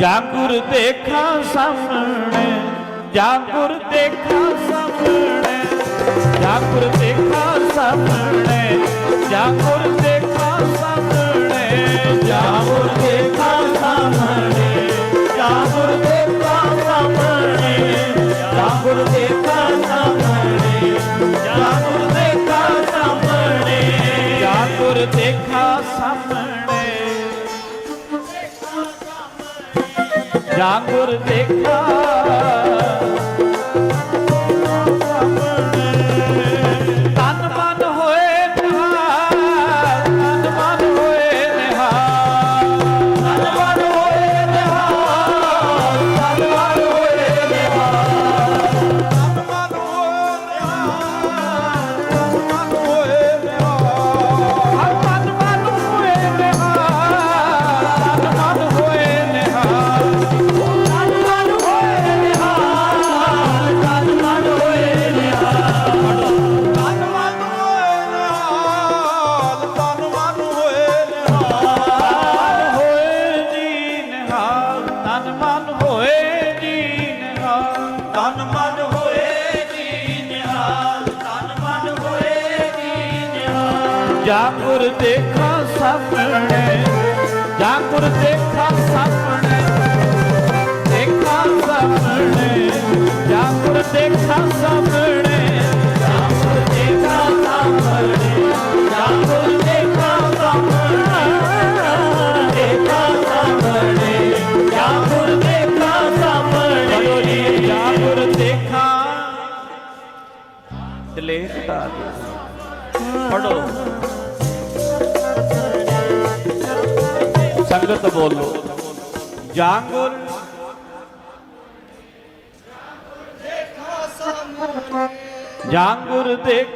ਜਾਗੁਰ ਗੁਰ ਦੇਖਾਂ ਸਾਹਮਣੇ ਜਾਗੁਰ ਦੇਖਾ ਦੇਖਾਂ ਸਾਹਮਣੇ ਜਾਂ ਗੁਰ ਸਾਹਮਣੇ ਜਾਂ ਗੁਰ ਸਾਹਮਣੇ ਜਾਂ ਗੁਰ ਸਾਹਮਣੇ ਜਾਂ ਗੁਰ ਸਾਹਮਣੇ ਜਾਂ ਗੁਰ ਸਾਹਮਣੇ ਜਾਂ ਗੁਰ ਸਾਹਮਣੇ ਜਾਂ ਗੁਰ ਸਾਹਮਣੇ ਜਾਂ ਗੁਰ ਦੇਖਾ। ਜਾਗੁਰ ਦੇਖਾ ਸਾਹਮਣੇ ਜਾਗੁਰ ਦੇਖਾ ਸਾਹਮਣੇ ਦੇਖਾ ਸਾਹਮਣੇ ਜਾਗੁਰ ਦੇਖਾ ਸਾਹਮਣੇ ਜਾਗੁਰ ਦੇਖਾ ਸਾਹਮਣੇ ਜਾਗੁਰ ਦੇਖਾ ਸਾਹਮਣੇ ਦੇਖਾ ਸਾਹਮਣੇ ਜਾਗੁਰ ਦੇਖਾ ਸਾਹਮਣੇ ਜਾਗੁਰ ਦੇਖਾ। ਦਲੇਖਤਾ ਪੜੋ ਸੰਗਤ ਬੋਲੋ। ਜਾਂਗੁਰ। ਜਾਂਗੁਰ ਦੇਖ।